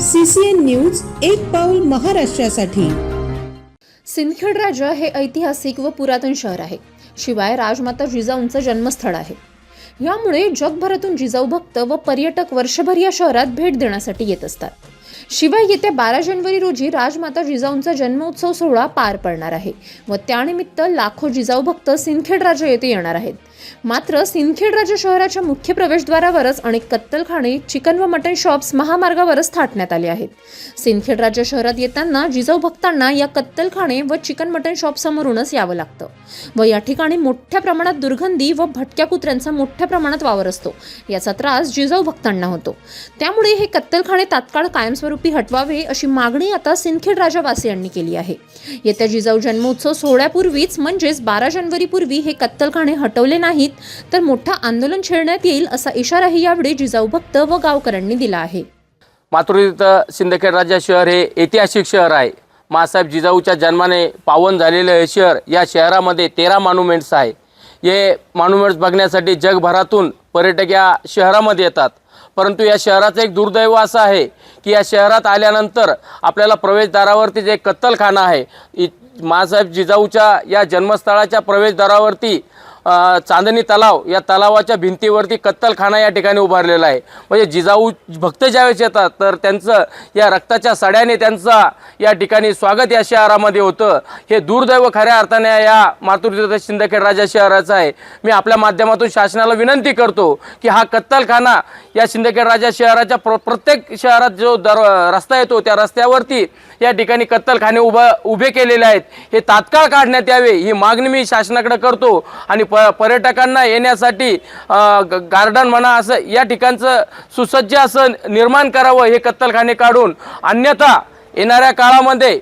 CCN news एक पाऊल महाराष्ट्रासाठी. सिंदखेड राजा हे ऐतिहासिक व पुरातन शहर आहे. शिवाय राजमाता जिजाऊंचं जन्मस्थळ आहे. यामुळे जगभरातून जिजाऊ भक्त व पर्यटक वर्षभर या शहरात भेट देण्यासाठी येत असतात. शिवाय येत्या बारा जानेवारी रोजी राजमाता जिजाऊंचा जन्मोत्सव सोहळा पार पडणार आहे व त्यानिमित्त लाखो जिजाऊ भक्त सिंदखेड राजा येथे येणार आहेत. मात्र सिंदखेड राजा शहराच्या मुख्य प्रवेशद्वारावरच अनेक कत्तलखाने चिकन व मटण शॉप्स महामार्गावरच थाटण्यात आले आहेत. सिंदखेड राजा शहरात येताना जिजाऊ भक्तांना या कत्तलखाने व चिकन मटण शॉप समोरूनच यावं लागतं व या ठिकाणी मोठ्या प्रमाणात दुर्गंधी व भटक्या कुत्र्यांचा मोठ्या प्रमाणात वावर असतो. याचा त्रास जिजाऊ भक्तांना होतो. त्यामुळे हे कत्तलखाने तात्काळ कायमस्वरूपी हटवावे अशी मागणी आता सिंदखेड राजावासियांनी केली आहे. येत्या जिजाऊ जन्मोत्सव सोहळ्यापूर्वीच म्हणजेच बारा जानेवारीपूर्वी हे कत्तलखाने हटवले नाहीत तर मोठं आंदोलन छेडण्यात येईल असा इशाराही यावेळी जिजाऊ भक्त व गावकऱ्यांनी दिला आहे. मातृतीर्थ सिंदखेड राजा शहर हे ऐतिहासिक शहर आहे. मासाहेब जिजाऊच्या जन्माने पावन झालेलं हे शहर या शहरामध्ये तेरा मॉन्युमेंट्स आहे. हे मॉन्युमेंट्स बघण्यासाठी जगभरातून पर्यटक या शहरामध्ये येतात. परंतु या शहराचं एक दुर्दैव असं आहे की या शहरात आल्यानंतर आपल्याला प्रवेशद्वारावरती जे कत्तलखाना आहे मासाहेब जिजाऊच्या या जन्मस्थळाच्या प्रवेशद्वारावरती चांदणी तलाव या तलावाच्या भिंतीवरती कत्तलखाना या ठिकाणी उभारलेला आहे. म्हणजे जिजाऊ भक्त ज्यावेळेस येतात तर त्यांचं या रक्ताच्या सड्याने त्यांचा या ठिकाणी स्वागत या शहरामध्ये होतं. हे दुर्दैव खऱ्या अर्थाने या मातृतीर्थ शिंदखेड राजा शहराचं आहे. मी आपल्या माध्यमातून शासनाला विनंती करतो की हा कत्तलखाना या शिंदखेड राजा शहराच्या प्र प्रत्येक शहरात जो दर रस्ता येतो त्या रस्त्यावरती या ठिकाणी कत्तलखाने उभा उभे केलेले आहेत. हे तात्काळ काढण्यात यावे ही मागणी मी शासनाकडे करतो आणि प पर्यटकांना येण्यासाठी गार्डन म्हणा असं या ठिकाणचं सुसज्ज असं निर्माण करावं हे कत्तलखाने काढून अन्यथा येणाऱ्या काळामध्ये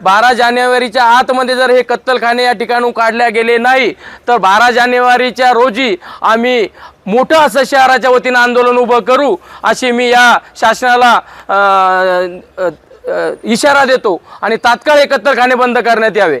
बारा जानेवारीच्या आतमध्ये जर हे कत्तलखाने या ठिकाणून काढल्या गेले नाही तर बारा जानेवारीच्या रोजी आम्ही मोठं असं शहराच्या वतीनं आंदोलन उभं करू अशी मी या शासनाला इशारा देतो. आणि तात्काळ हे कत्तलखाने बंद करण्यात यावे.